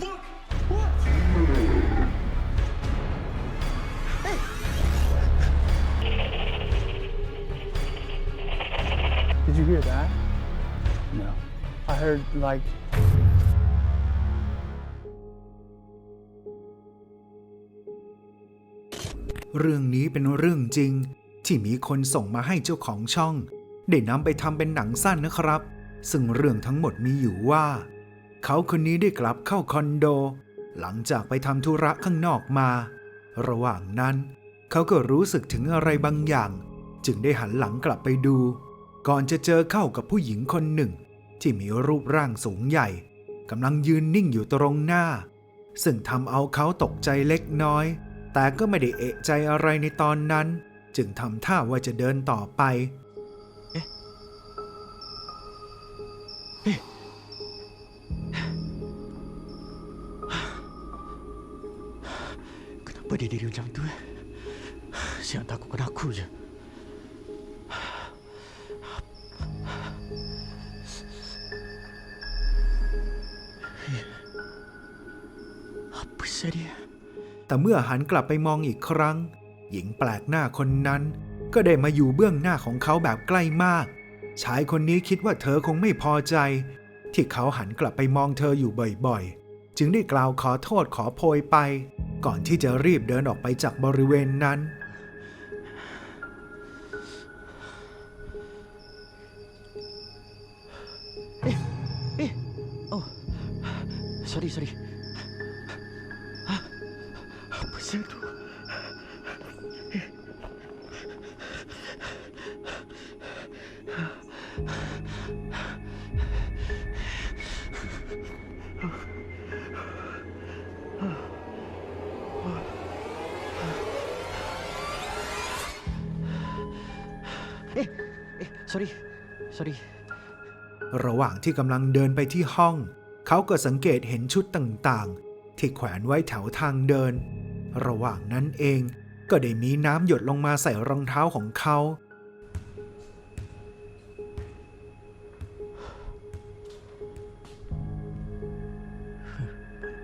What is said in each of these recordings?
fuck? What? Did you hear that? No. I heard like เรื่องนี้เป็นเรื่องจริง ที่มีคนส่งมาให้เจ้าของช่อง ได้นำไปทำเป็นหนังสั้นนะครับ ซึ่งเรื่องทั้งหมดมีอยู่ว่า เขาคนนี้ได้กลับเข้าคอนโด หลังจากไปทำธุระข้างนอกมา ระหว่างนั้น เขาก็รู้สึกถึงอะไรบางอย่าง จึงได้หันหลังกลับไปดู ก่อนจะเจอเข้ากับผู้หญิงคนหนึ่ง ที่มีรูปร่างสูงใหญ่กำลังยืนนิ่งอยู่ตรงหน้า ซึ่งทำเอาเขาตกใจเล็กน้อย แต่ก็ไม่ได้เอะใจอะไรในตอนนั้น จึงทำท่าว่าจะเดินต่อไป Pada diri macam tu eh? Siap takutkan aku je. Apa sih dia? แต่เมื่อหันกลับไปมองอีกครั้ง หญิงแปลกหน้าคนนั้น ก็ได้มาอยู่เบื้องหน้าของเขาแบบใกล้มาก ชายคนนี้คิดว่าเธอคงไม่พอใจ ที่เขาหันกลับไปมองเธออยู่บ่อยๆ จึงได้กล่าวขอโทษขอโพยไป ก่อนที่จะรีบเดินออกไปจากบริเวณนั้น Eh, oh, sorry, sorry. Hah? Apa sih tu? Sorry, sorry. ระหว่างที่กำลังเดินไปที่ห้อง เขาก็สังเกตเห็นชุดต่างๆ ที่แขวนไว้แถวทางเดิน ระหว่างนั้นเองก็ได้มีน้ำหยดลงมาใส่รองเท้าของเขา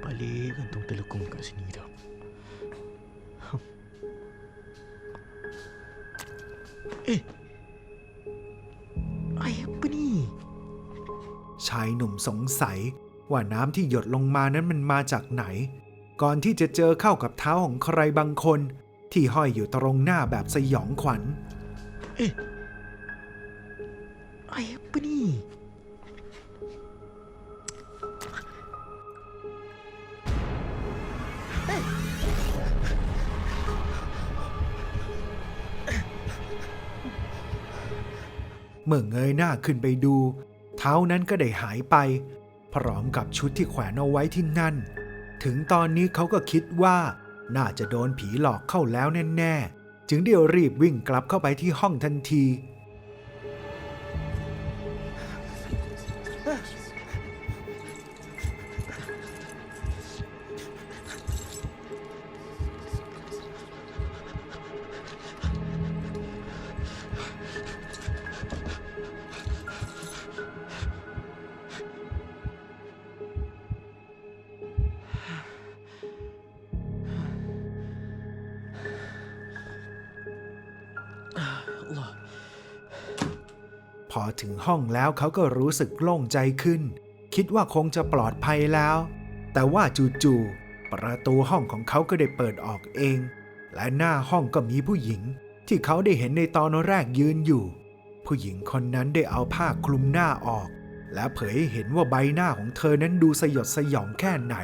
Balik gantung telekung kat sini dah. Eh. ายหนุ่มสงสัย ว่าน้ำที่หยดลงมานั้นมันมาจากไหน ก่อนที่จะเจอเข้ากับเท้าของใครบางคน ที่ห้อยอยู่ตรงหน้าแบบสยองขวัญ Eh. Ai apa ni? เมื่อเงยหน้าขึ้นไปดู เท้านั้นก็ได้หายไป พร้อมกับชุดที่แขวนเอาไว้ที่นั่น ถึงตอนนี้เขาก็คิดว่าน่าจะโดนผีหลอกเข้าแล้วแน่ๆ จึงได้รีบวิ่งกลับเข้าไปที่ห้องทันที ห้องแล้วเขาก็รู้สึกโล่งใจขึ้น คิดว่าคงจะปลอดภัยแล้ว แต่ว่าจู่ๆประตูห้องของเขาก็ได้เปิดออกเอง และหน้าห้องก็มีผู้หญิง ที่เขาได้เห็นในตอนแรกยืนอยู่ ผู้หญิงคนนั้นได้เอาผ้าคลุมหน้าออก และเผยให้เห็นว่าใบหน้าของเธอนั้นดูสยดสยองแค่ไหน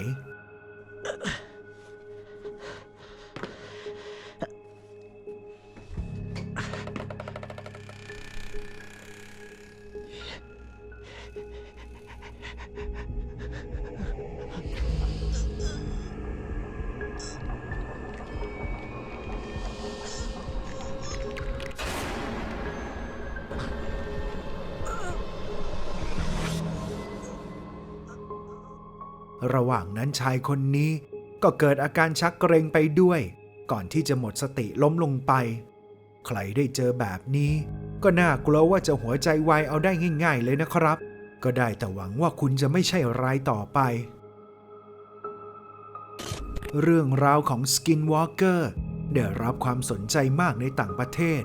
นั้นชายคนนี้ก็เกิดอาการชักเกรงไปด้วย ก่อนที่จะหมดสติล้มลงไป ใครได้เจอแบบนี้ ก็น่ากลัวว่าจะหัวใจวายเอาได้ง่าย ๆ เลยนะครับ ก็ได้แต่หวังว่าคุณจะไม่ใช่รายต่อไป เรื่องราวของ Skinwalker ได้รับความสนใจมากในต่างประเทศ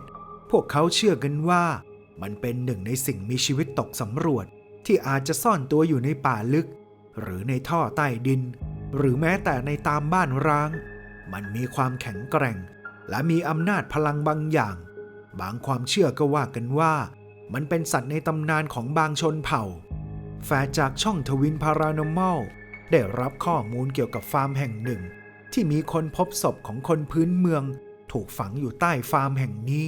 พวกเขาเชื่อกันว่า มันเป็นหนึ่งในสิ่งมีชีวิตตกสำรวจที่อาจจะซ่อนตัวอยู่ในป่าลึก หรือในท่อใต้ดิน หรือแม้แต่ในตามบ้านร้าง มันมีความแข็งแกร่ง และมีอำนาจพลังบางอย่าง บางความเชื่อก็ว่ากันว่า มันเป็นสัตว์ในตำนานของบางชนเผ่า แฟจากช่องทวินพารานอม a ลได้รับข้อมูลเกี่ยวกับฟาร์มแห่งหนึ่ง ที่มีคนพบศพของคนพื้นเมือง ถูกฝังอยู่ใต้ฟาร์มแห่งนี้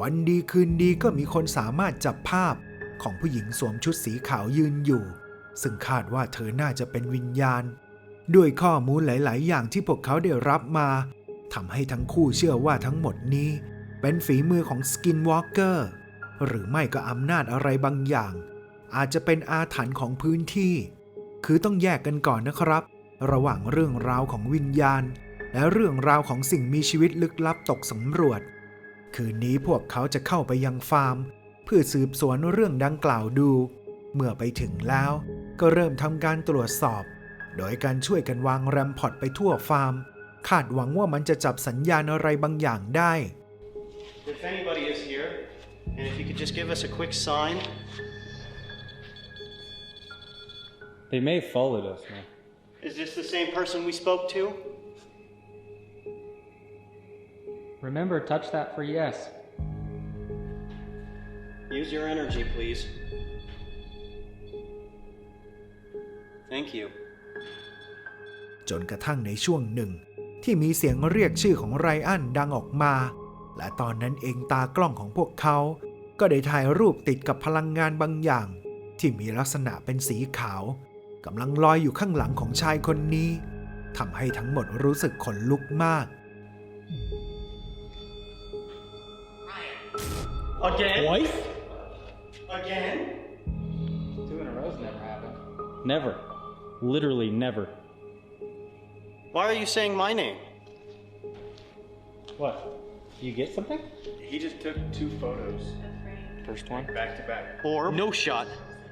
วันดีคืนดีก็มีคนสามารถจับภาพของผู้หญิงสวมชุดสีขาวยืนอยู่ ซึ่งคาดว่าเธอน่าจะเป็นวิญญาณ ด้วยข้อมูลหลาย ๆ อย่างที่พวกเขาได้รับมาทำให้ทั้งคู่เชื่อว่าทั้งหมดนี้ เป็นฝีมือของสกินวอล์กเกอร์หรือไม่ก็อำนาจอะไรบางอย่าง อาจจะเป็นอาถรรพ์ของพื้นที่ คือต้องแยกกันก่อนนะครับ ระหว่างเรื่องราวของวิญญาณ และเรื่องราวของสิ่งมีชีวิตลึกลับตกสำรวจ คืนนี้พวกเขาจะเข้าไปยังฟาร์ม เพื่อสืบสวนเรื่องดังกล่าวดู เมื่อไปถึงแล้ว ก็เริ่มทำการตรวจสอบ โดยการช่วยกันวางแรมพอดไปทั่วฟาร์ม คาดหวังว่ามันจะจับสัญญาณอะไรบางอย่างได้ If anybody is here, and if you could just give us a quick sign. They may have followed us, man. Is this the same person we spoke to? Remember, touch that for yes. Use your energy, please. Thank you. จนกระทั่งในช่วงหนึ่ง ที่มีเสียงเรียกชื่อของไรอันดังออกมา และตอนนั้นเองตากล้องของพวกเขา ก็ได้ถ่ายรูปติดกับพลังงานบางอย่าง ที่มีลักษณะเป็นสีขาวกำลังลอยอยู่ข้างหลังของชายคนนี้ทำให้ทั้งหมดรู้สึกขนลุกมาก Again? Twice? Again? Two in a row's never happened. Never. Literally never. Why are you saying my name? What? You get something? He just took two photos First one. back to back. Or no shot.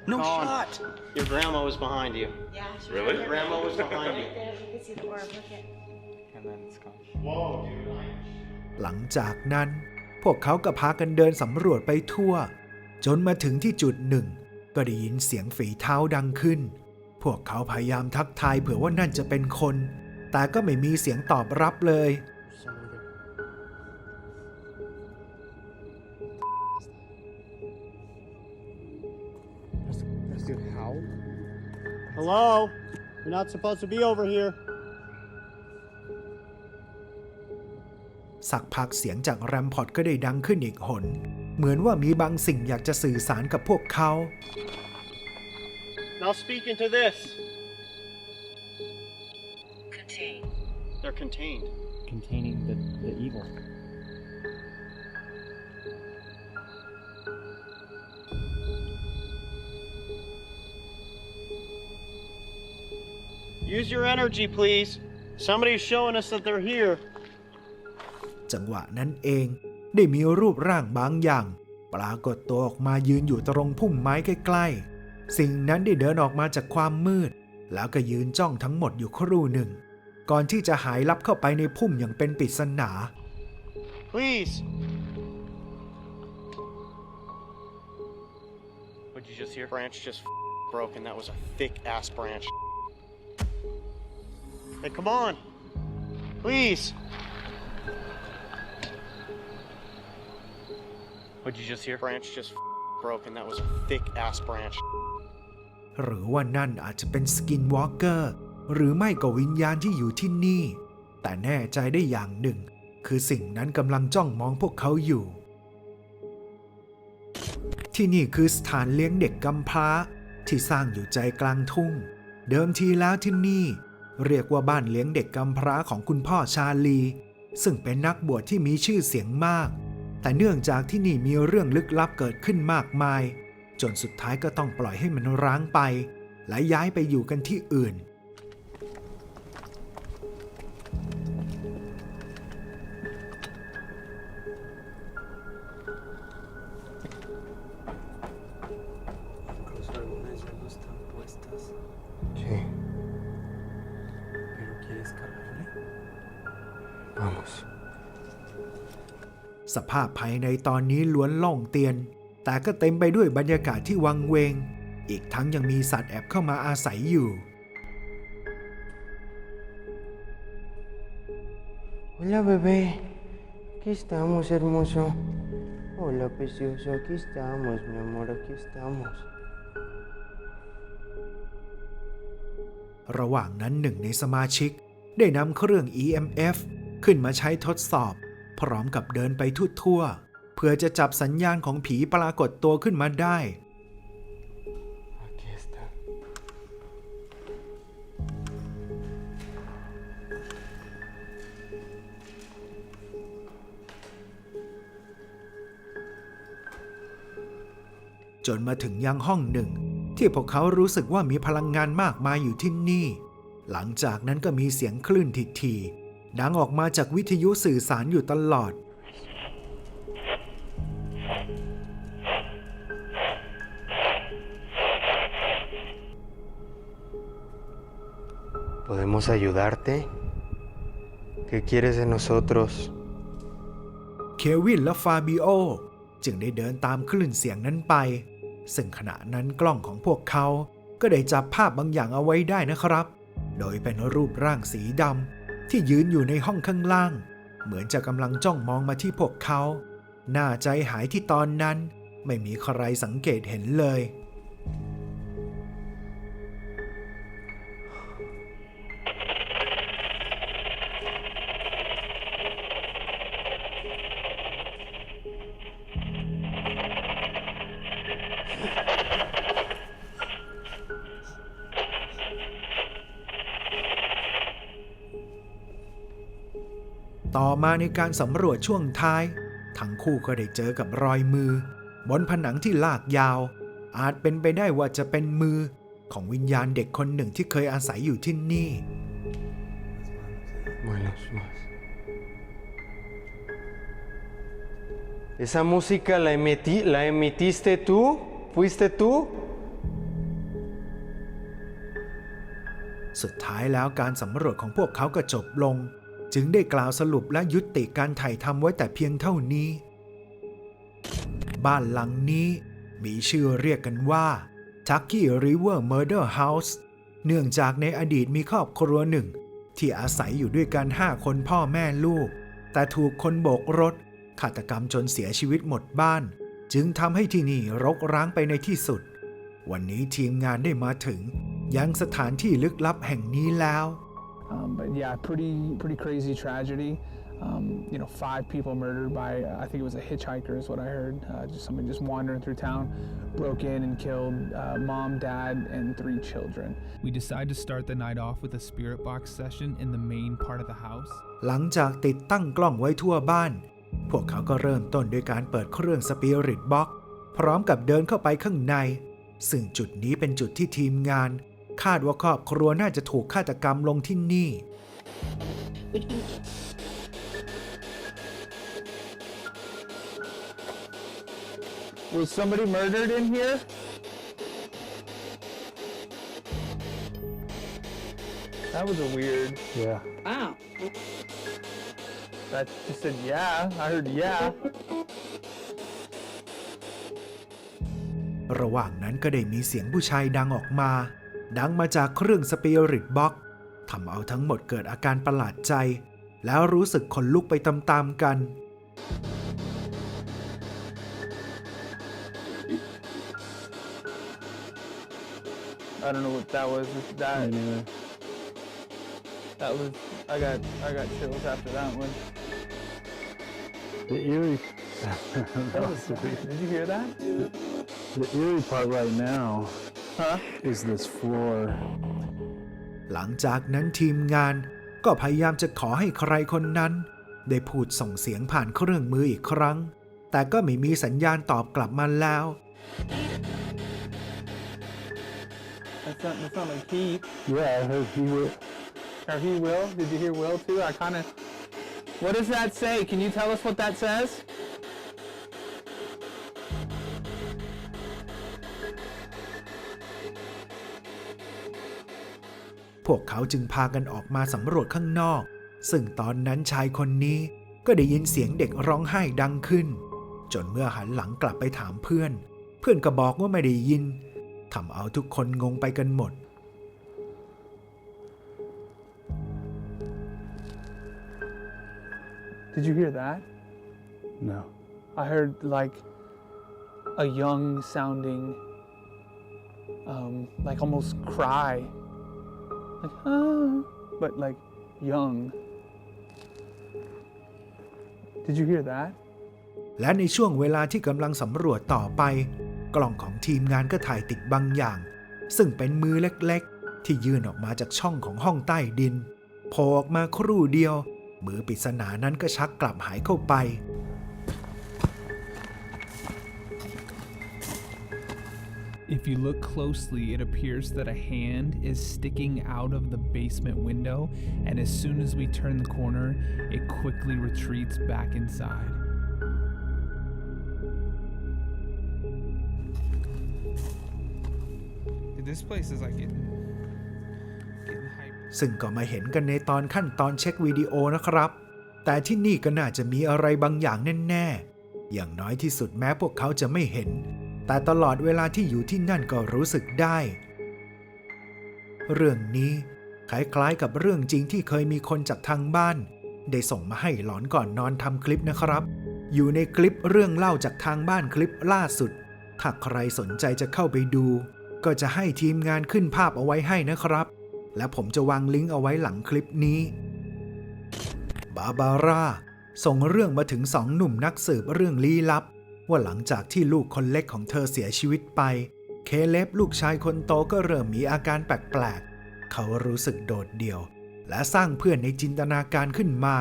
No Gone. shot. Your grandma was behind you. Yeah, she Really? was Grandma was behind you. Right there, you can see the orb. Look at. And then it's gone. Whoa, dude. I... หลังจากนั้น พวกเขาก็พากันเดินสำรวจไปทั่ว จนมาถึงที่จุดหนึ่ง ก็ได้ยินเสียงฝีเท้าดังขึ้น พวกเขาพยายามทักทายเผื่อว่านั่นจะเป็นคน แต่ก็ไม่มีเสียงตอบรับเลย Hello? You're not supposed to be over here. สักพักเสียงจากแรมพอดก็ได้ดังขึ้นอีกหน เหมือนว่ามีบางสิ่งอยากจะสื่อสารกับพวกเขา Now speak into this. Contain. They're contained. Containing the, the evil. Use your energy, please. Somebody's showing us that they're here. จังหวะนั้นเองได้มีรูปร่างบางอย่าง ปรากฏตัวออกมายืนอยู่ตรงพุ่มไม้ใกล้ๆ สิ่งนั้นได้เดินออกมาจากความมืด แล้วก็ยืนจ้องทั้งหมดอยู่ครู่หนึ่ง ก่อนที่จะหายลับเข้าไปในพุ่มอย่างเป็นปริศนา Please. What'd you just hear? Branch just broke, and that was a thick ass branch. Hey, come on. Please. What'd you just hear? Branch just broke, and that was a thick ass branch. หรือว่านั่นอาจจะเป็นสกินวอล์กเกอร์หรือไม่ก็วิญญาณที่อยู่ที่นี่ แต่แน่ใจได้อย่างหนึ่ง คือสิ่งนั้นกำลังจ้องมองพวกเขาอยู่ ที่นี่คือสถานเลี้ยงเด็กกำพร้า ที่สร้างอยู่ใจกลางทุ่ง เดิมทีแล้วที่นี่ เรียกว่าบ้านเลี้ยงเด็กกำพร้าของคุณพ่อชาลี ซึ่งเป็นนักบวชที่มีชื่อเสียงมาก แต่เนื่องจากที่นี่มีเรื่องลึกลับเกิดขึ้นมากมาย จนสุดท้ายก็ต้องปล่อยให้มันร้างไป และย้ายไปอยู่กันที่อื่น Incluso algunas ya no están puestas. Sí. ¿Pero quieres cargarle? Vamos. สภาพภายในตอนนี้ล้วนล่องเตียน แต่ก็เต็มไปด้วยบรรยากาศที่วังเวง อีกทั้งยังมีสัตว์แอบเข้ามาอาศัยอยู่ Hola bebé, aquí estamos hermoso. Hola precioso, aquí estamos mi amor, aquí estamos. ระหว่างนั้นหนึ่งในสมาชิก ได้นำเครื่อง EMF ขึ้นมาใช้ทดสอบ พร้อมกับเดินไปทั่วๆเพื่อจะจับสัญญาณของผีปรากฏตัวขึ้นมาได้ จนมาถึงยังห้องหนึ่ง ที่พวกเขารู้สึกว่ามีพลังงานมากมายอยู่ที่นี่ หลังจากนั้นก็มีเสียงคลื่นทีๆดังออกมาจากวิทยุสื่อสารอยู่ตลอด ¿Podemos ayudarte? ¿Qué quieres de nosotros? เควินและฟาบิโอจึงได้เดินตามคลื่นเสียงนั้นไป ซึ่งขณะนั้นกล้องของพวกเขาก็ได้จับภาพบางอย่างเอาไว้ได้นะครับ โดยเป็นรูปร่างสีดำที่ยืนอยู่ในห้องข้างล่าง เหมือนจะกำลังจ้องมองมาที่พวกเขา หน่าใจหายที่ตอนนั้นไม่มีใครสังเกตเห็นเลย มาในการสำรวจช่วงท้าย ทั้งคู่ก็ได้เจอกับรอยมือ บนผนังที่ลากยาว อาจเป็นไปได้ว่าจะเป็นมือของวิญญาณเด็กคนหนึ่งที่เคยอาศัยอยู่ที่นี่ Buenos más. ¿Esa música la, emití, la emitiste tú? ¿Fuiste tú? สุดท้ายแล้วการสำรวจของพวกเขาก็จบลง จึงได้กล่าวสรุปและยุติการถ่ายทำไว้แต่เพียงเท่านี้ บ้านหลังนี้มีชื่อเรียกกันว่า Tucky River Murder House เนื่องจากในอดีตมีครอบครัวหนึ่ง ที่อาศัยอยู่ด้วยกันห้าคนพ่อแม่ลูก แต่ถูกคนโบกรถฆาตกรรมจนเสียชีวิตหมดบ้าน จึงทำให้ที่นี่รกร้างไปในที่สุด วันนี้ทีมงานได้มาถึง ยังสถานที่ลึกลับแห่งนี้แล้ว Um, but yeah, pretty pretty crazy tragedy. Um, you know, five people murdered by uh, I think it was a hitchhiker is what I heard. Uh, just somebody just wandering through town, broke in and killed uh, mom, dad, and three children. We decide to start the night off with a spirit box session in the main part of the house. หลังจากติดตั้งกล้องไว้ทั่วบ้าน พวกเขาก็เริ่มต้นด้วยการเปิดเครื่องสปิริตบ็อกพร้อมกับเดินเข้าไปข้างใน ซึ่งจุดนี้เป็นจุดที่ทีมงาน คาดว่าครอบครัวน่าจะถูกฆาตกรรมลงที่นี่ Was somebody murdered in here? That was a weird. Yeah. Wow. That just said yeah. I heard yeah. ระหว่างนั้นก็ได้มีเสียงผู้ชายดังออกมา ดังมาจากเครื่องสปิริตบ็อกทำเอาทั้งหมดเกิดอาการประหลาดใจ แล้วรู้สึกขนลุกไปตามๆกัน I don't know what that was. That that was. I got I got chills after that one. The eerie. That was Did you hear that? the eerie part right now Huh? is this floor. หลังจากนั้นทีมงานก็พยายามจะขอให้ใครคนนั้น ได้พูดส่งเสียงผ่านเครื่องมืออีกครั้ง แต่ก็ไม่มีสัญญาณตอบกลับมาแล้ว That's not. That's not like Pete. Yeah, I heard he will. Or he will. Did you hear Will too? I kind of. What does that say? Can you tell us what that says? พวกเขาจึงพากันออกมาสำรวจข้างนอก ซึ่งตอนนั้นชายคนนี้ก็ได้ยินเสียงเด็กร้องไห้ดังขึ้น จนเมื่อหันหลังกลับไปถามเพื่อน เพื่อนก็บอกว่าไม่ได้ยินทำเอาทุกคนงงไปกันหมด Did you hear that? No. I heard like a young sounding, um, like almost cry, like ah, but like young. Did you hear that? และในช่วงเวลาที่กำลังสำรวจต่อไป กล่องของทีมงานก็ถ่ายติดบางอย่าง ซึ่งเป็นมือเล็กๆ ที่ยื่นออกมาจากช่องของห้องใต้ดินโผล่ออกมาครู่เดียว มือปริศนานั้นก็ชักกลับหายเข้าไป If you look closely, it appears that a hand is sticking out of the basement window, and as soon as we turn the corner, it quickly retreats back inside. Dude, this place is like getting, getting hype. ซึ่งก็มาเห็นกันในตอนขั้นตอนเช็ควิดีโอนะครับ แต่ที่นี่ก็น่าจะมีอะไรบางอย่างแน่ๆ อย่างน้อยที่สุดแม้พวกเขาจะไม่เห็น แต่ตลอดเวลาที่อยู่ที่นั่นก็รู้สึกได้ เรื่องนี้คล้ายๆกับเรื่องจริงที่เคยมีคนจากทางบ้าน ได้ส่งมาให้หลอนก่อนนอนทำคลิปนะครับ อยู่ในคลิปเรื่องเล่าจากทางบ้านคลิปล่าสุด ถ้าใครสนใจจะเข้าไปดู ก็จะให้ทีมงานขึ้นภาพเอาไว้ให้นะครับ และผมจะวางลิงก์เอาไว้หลังคลิปนี้ บาบาร่าส่งเรื่องมาถึงสองหนุ่มนักสืบเรื่องลี้ลับ ว่าหลังจากที่ลูกคนเล็กของเธอเสียชีวิตไป เคเลบลูกชายคนโตก็เริ่มมีอาการแปลกๆ เขารู้สึกโดดเดี่ยว และสร้างเพื่อนในจินตนาการขึ้นมา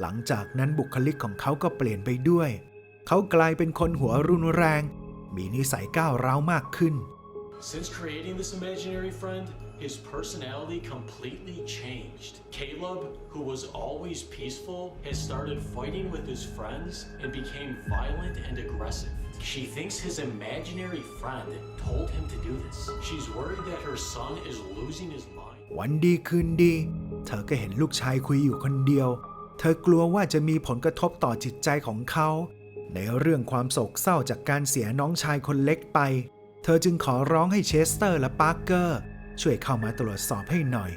หลังจากนั้นบุคลิกของเขาก็เปลี่ยนไปด้วย เขากลายเป็นคนหัวรุนแรง มีนิสัยก้าวร้าวมากขึ้น Since creating this imaginary friend, his personality completely changed. Caleb, who was always peaceful, has started fighting with his friends and became violent and aggressive. She thinks his imaginary friend told him to do this. She's worried that her son is losing his mind. วันดีคืนดี เธอก็เห็นลูกชายคุยอยู่คนเดียว เธอกลัวว่าจะมีผลกระทบต่อจิตใจของเขา ในเรื่องความโศกเศร้าจากการเสียน้องชายคนเล็กไป เธอจึงขอร้องให้เชสเตอร์และปาร์เกอร์ ช่วยเข้ามาตรวจสอบให้หน่อย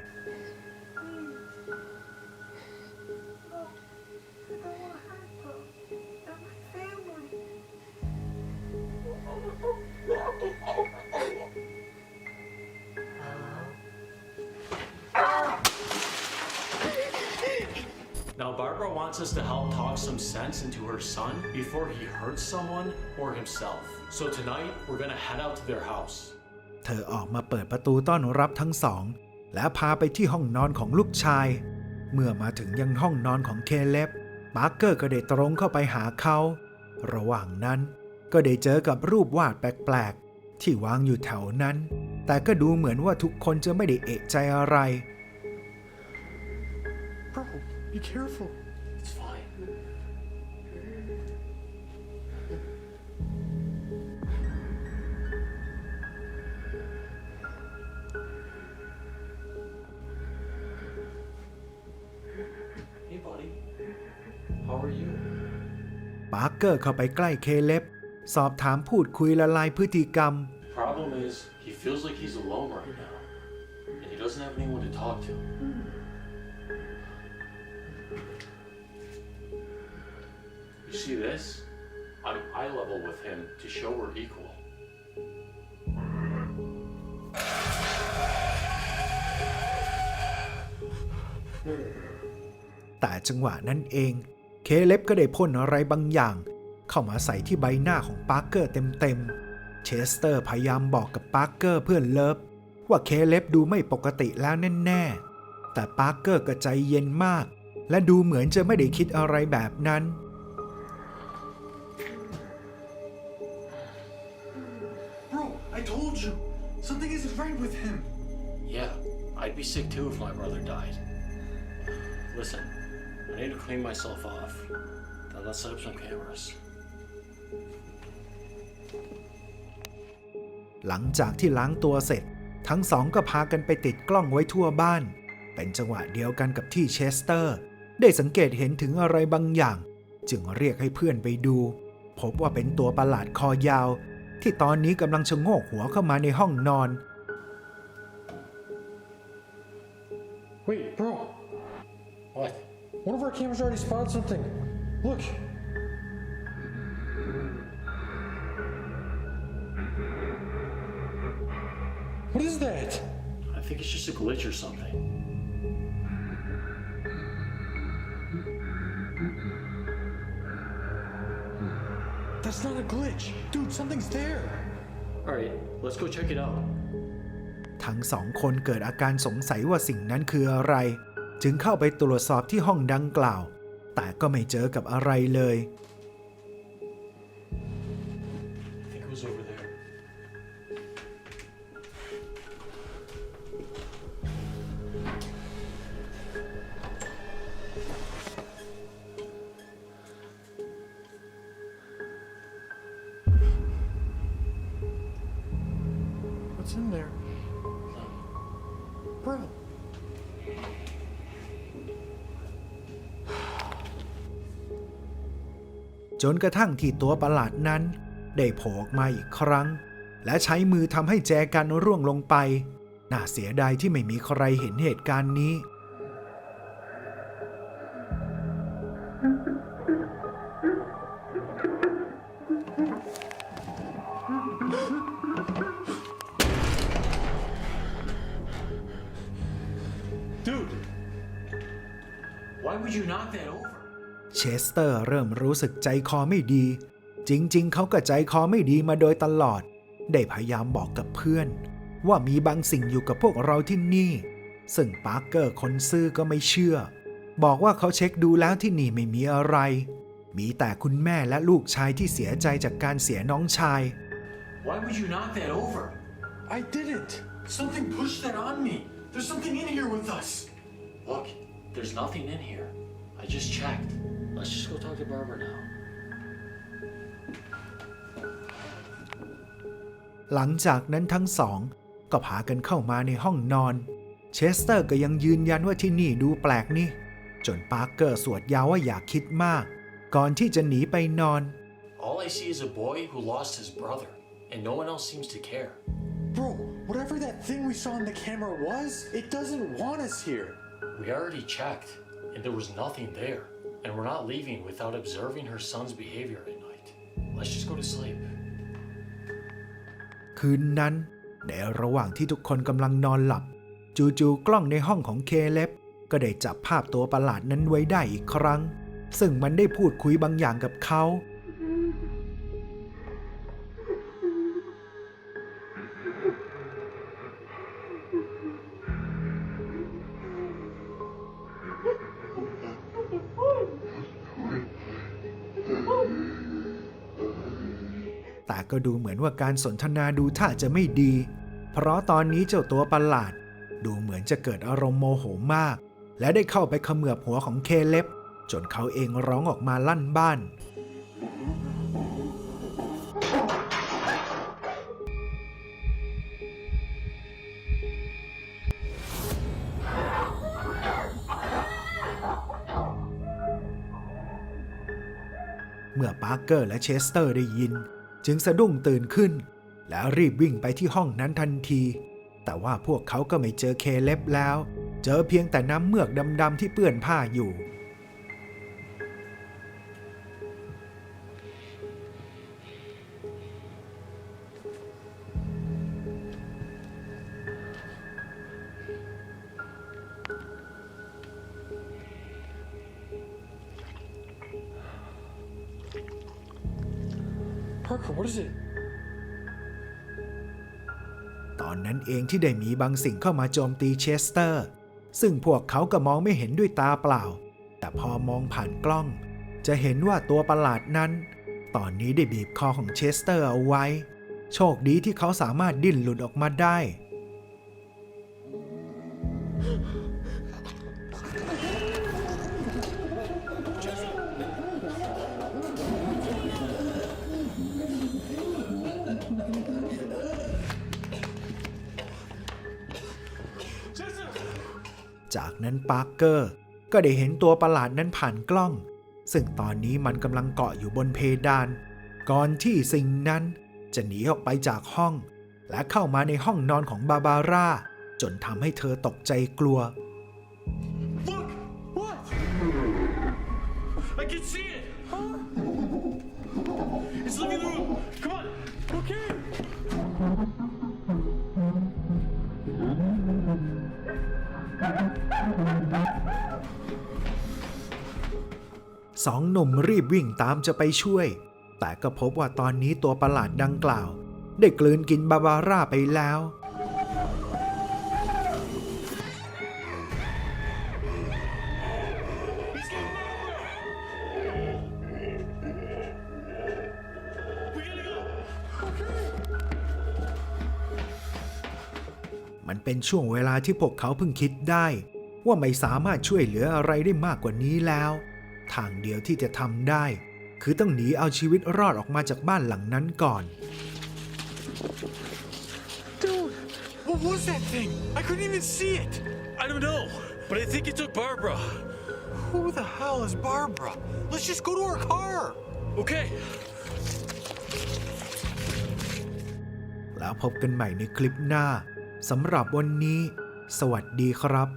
Now, Barbara wants us to help talk some sense into her son before he hurts someone or himself. So tonight, we're gonna head out to their house. เธอออกมาเปิดประตูต้อนรับทั้งสอง และพาไปที่ห้องนอนของลูกชาย เมื่อมาถึงยังห้องนอนของเคเลบปาร์เกอร์ก็ได้ตรงเข้าไปหาเขา ระหว่างนั้นก็ได้เจอกับรูปวาดแปลกๆ ที่วางอยู่แถวนั้น แต่ก็ดูเหมือนว่าทุกคนจะไม่ได้เอะใจอะไร Bro, be careful. ปาร์เกอร์เข้าไปใกล้เคเลบสอบถามพูดคุยละลายพฤติกรรม Problem is, he feels like he's alone right now, and he doesn't have anyone to talk to. You see this? I'm eye level with him to show we're equal. แต่จังหวะนั้นเอง เคเล็บก็ได้พ่นอะไรบางอย่าง เข้ามาใส่ที่ใบหน้าของปาร์เกอร์เต็มๆ เชสเตอร์พยายามบอกกับปาร์เกอร์เพื่อนเลิฟว่าเคเล็บดูไม่ปกติแล้วแน่ๆ แต่ปาร์เกอร์ก็ใจเย็นมาก และดูเหมือนจะไม่ได้คิดอะไรแบบนั้น Bro, I told you. Something isn't right with him. Yeah, I'd be sick too if my brother died. Listen, I need to clean myself off. Then let's set up some cameras. หลังจากที่ล้างตัวเสร็จ ทั้งสองก็พากันไปติดกล้องไว้ทั่วบ้าน เป็นจังหวะเดียวกันกับที่เชสเตอร์ ได้สังเกตเห็นถึงอะไรบางอย่าง จึงเรียกให้เพื่อนไปดู พบว่าเป็นตัวประหลาดคอยาว ที่ตอนนี้กำลังชะโงกหัวเข้ามาในห้องนอน Wait, bro. What? One of our cameras already spotted something. Look. What is that? I think it's just a glitch or something. That's not a glitch. Dude, something's there. Alright, let's go check it out. ทั้งสองคนเกิดอาการสงสัยว่าสิ่งนั้นคืออะไร จึงเข้าไปตรวจสอบที่ห้องดังกล่าว แต่ก็ไม่เจอกับอะไรเลย I think it was over there. จนกระทั่งที่ตัวประหลาดนั้น ได้โผล่ออกมาอีกครั้ง และใช้มือทำให้แจกันร่วงลงไป น่าเสียดายที่ไม่มีใครเห็นเหตุการณ์นี้ Dude! Why would you knock that over? เชสเตอร์เริ่มรู้สึกใจคอไม่ดี จริงๆ เขาก็ใจคอไม่ดีมาโดยตลอด ได้พยายามบอกกับเพื่อน ว่ามีบางสิ่งอยู่กับพวกเราที่นี่ ซึ่งปาร์เกอร์คนซื่อก็ไม่เชื่อ บอกว่าเขาเช็คดูแล้วที่นี่ไม่มีอะไร มีแต่คุณแม่และลูกชายที่เสียใจจากการเสียน้องชาย Why would you knock that over? I didn't. Something pushed that on me. There's something in here with us. Look, there's nothing in here. I just checked. Let's just go talk to Barbara now. หลังจากนั้นทั้งสอง ก็พากันเข้ามาในห้องนอน เชสเตอร์ก็ยังยืนยันว่าที่นี่ดูแปลกนี่ จนปาร์เกอร์สวดยาวว่าอย่าคิดมาก ก่อนที่จะหนีไปนอน All I see is a boy who lost his brother, and no one else seems to care. Bro, whatever that thing we saw on the camera was, it doesn't want us here. We already checked, and there was nothing there. And we're not leaving without observing her son's behavior at night. Let's just go to sleep. คืนนั้น ในระหว่างที่ทุกคนกำลังนอนหลับ จู่ๆกล้องในห้องของเคเล็บ ก็ได้จับภาพตัวประหลาดนั้นไว้ได้อีกครั้ง ซึ่งมันได้พูดคุยบางอย่างกับเขา แต่ก็ดูเหมือนว่าการสนทนาดูท่าจะไม่ดี เพราะตอนนี้เจ้าตัวประหลาด ดูเหมือนจะเกิดอารมณ์โมโหมาก และได้เข้าไปเขมือบหัวของเคเล็บ จนเขาเองร้องออกมาลั่นบ้าน กอร์และเชสเตอร์ได้ยิน จึงสะดุ้งตื่นขึ้น แล้วรีบวิ่งไปที่ห้องนั้นทันที แต่ว่าพวกเขาก็ไม่เจอเคเล็บแล้ว เจอเพียงแต่น้ำเมือกดำๆที่เปื้อนผ้าอยู่ ตอนนั้นเองที่ได้มีบางสิ่งเข้ามาโจมตีเชสเตอร์ ซึ่งพวกเขาก็มองไม่เห็นด้วยตาเปล่า แต่พอมองผ่านกล้อง จะเห็นว่าตัวประหลาดนั้น ตอนนี้ได้บีบคอของเชสเตอร์เอาไว้ โชคดีที่เขาสามารถดิ้นหลุดออกมาได้ นั้นปาร์เกอร์ก็ได้เห็นตัวประหลาดนั้นผ่านกล้อง ซึ่งตอนนี้มันกำลังเกาะอยู่บนเพดาน ก่อนที่สิ่งนั้นจะหนีออกไปจากห้อง และเข้ามาในห้องนอนของบาบาร่า จนทำให้เธอตกใจกลัว Look! What? I can see it! It's leaving the room! Come on! Okay! สองหนุ่มรีบวิ่งตามจะไปช่วย แต่ก็พบว่าตอนนี้ตัวประหลาดดังกล่าว ได้กลืนกินบาบาร่าไปแล้ว มันเป็นช่วงเวลาที่พวกเขาเพิ่งคิดได้ ว่าไม่สามารถช่วยเหลืออะไรได้มากกว่านี้แล้ว ทางเดียวที่จะทำได้ คือต้องหนีเอาชีวิตรอดออกมาจากบ้านหลังนั้นก่อน Dude! What was that thing? I couldn't even see it! I don't know, but I think it took Barbara. Who the hell is Barbara? Let's just go to her car! Okay. แล้วพบกันใหม่ในคลิปหน้าสำหรับวันนี้ สวัสดีครับ